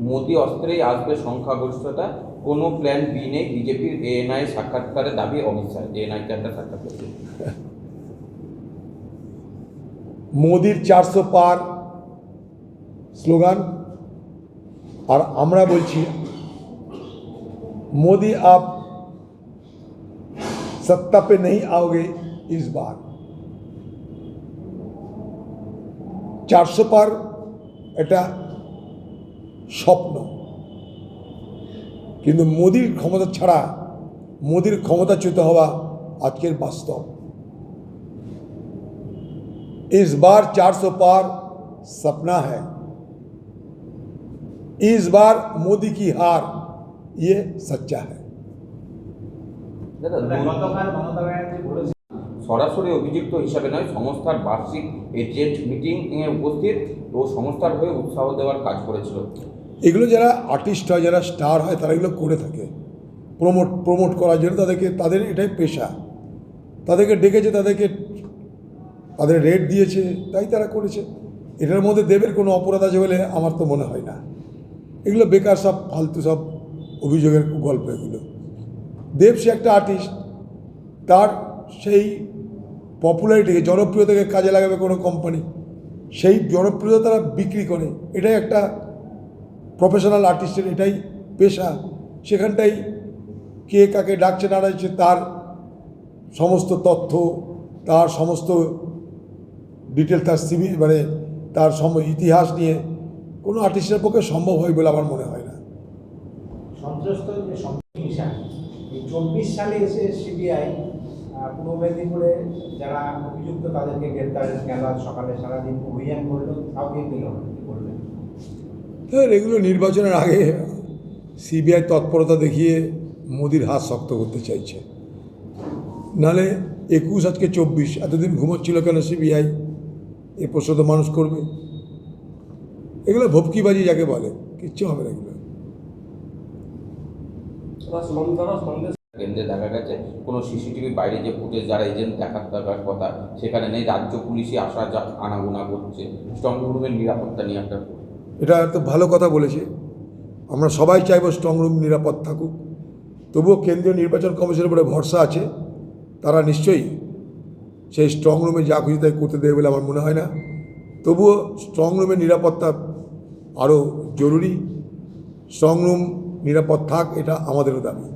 মোদি অস্ত্রেই আসবে সংখ্যাগরিষ্ঠতা কোনো প্ল্যান বি নেই বিজেপির এএনআই সাক্ষাৎকারে দাবি অমিত শাহ এএনআইকে একটা সাক্ষাৎ করেছে মোদির চারশো পার স্লোগান আর আমরা বলছি मोदी आप सत्ता पे नहीं आओगे इस बार চারশো পার এটা স্বপ্ন কিন্তু মোদির ক্ষমতা ছাড়া মোদির ক্ষমতাচ্যুত হওয়া আজকের বাস্তব इस बार 400 पार सपना है इस बार मोदी की हार ये सच्चा है দাদা গতকাল মমতা ব্যানার্জি বলেছেন সরাসরি অভিযুক্ত হিসাবে নয় সংস্থার বার্ষিক এজেন্ট মিটিং এ উপস্থিত ও সংস্থার হয়ে উৎসাহ দেওয়ার কাজ করেছিল এগুলো যারা আর্টিস্ট হয়, যারা স্টার হয়, তারা এগুলো করে থাকে। প্রমোট প্রমোট করার জন্য তাদেরকে, তাদের এটাই পেশা। তাদেরকে ডেকেছে, তাদেরকে, তাদের রেট দিয়েছে, তাই তারা করেছে। এটার মধ্যে দেবের কোনো অপরাধ আছে বলে আমার তো মনে হয় না। এগুলো বেকার সব, ফালতু সব অভিযোগের গল্প এগুলো। দেব সে একটা আর্টিস্ট তার সেই পপুলারিটিকে জনপ্রিয়তাকে কাজে লাগাবে কোনো কোম্পানি সেই জনপ্রিয়তা তারা বিক্রি করে। এটাই একটা প্রফেশনাল আর্টিস্টের এটাই পেশা। সেখানটাই কে কাকে ডাকছে না ডাকছে তার সমস্ত তথ্য, তার সমস্ত ডিটেল তার সিভি মানে তার সম, ইতিহাস নিয়ে কোনো আর্টিস্টের পক্ষে সম্ভব হয় বলে আমার মনে হয় না। চব্বিশ সালে এসে সিবিআই পূর্ব মেদিনীপুরে যারা অভিযুক্ত তাদেরকে গ্রেপ্তারের গেল সকালে সারাদিন অভিযান করল কাউকে পেল না কি বলবেন হ্যাঁ এগুলো নির্বাচনের আগে সিবিআই তৎপরতা দেখিয়ে মোদির হাত শক্ত করতে চাইছে। নালে একুশ আজকে চব্বিশ, এতদিন ঘুমোচ্ছিল কেন সিবিআই এ প্রশ্ন তো মানুষ করবে। এগুলো ভপকিবাজি যাকে বলে, কিচ্ছু হবে না এগুলো। দেখা গেছে, কোনো সিসিটিভি বাইরে যে ফুটেজ, যারা এজেন্ট দেখার দেখার কথা, সেখানে নেই, রাজ্য পুলিশই আসা যা আনাগোনা করছে। স্ট্রং রুমের নিরাপত্তা নিয়ে একটা এটা তো ভালো কথা বলেছে। আমরা সবাই চাইব স্ট্রং রুম নিরাপদ থাকুক। তবুও কেন্দ্রীয় নির্বাচন কমিশনের উপরে ভরসা আছে। তারা নিশ্চয়ই সেই স্ট্রং রুমে যা খুশি তাই করতে দেবে বলে আমার মনে হয় না। তবুও স্ট্রং রুমের নিরাপত্তা আরও জরুরি। স্ট্রং রুম নিরাপদ থাক, এটা আমাদেরও দাবি।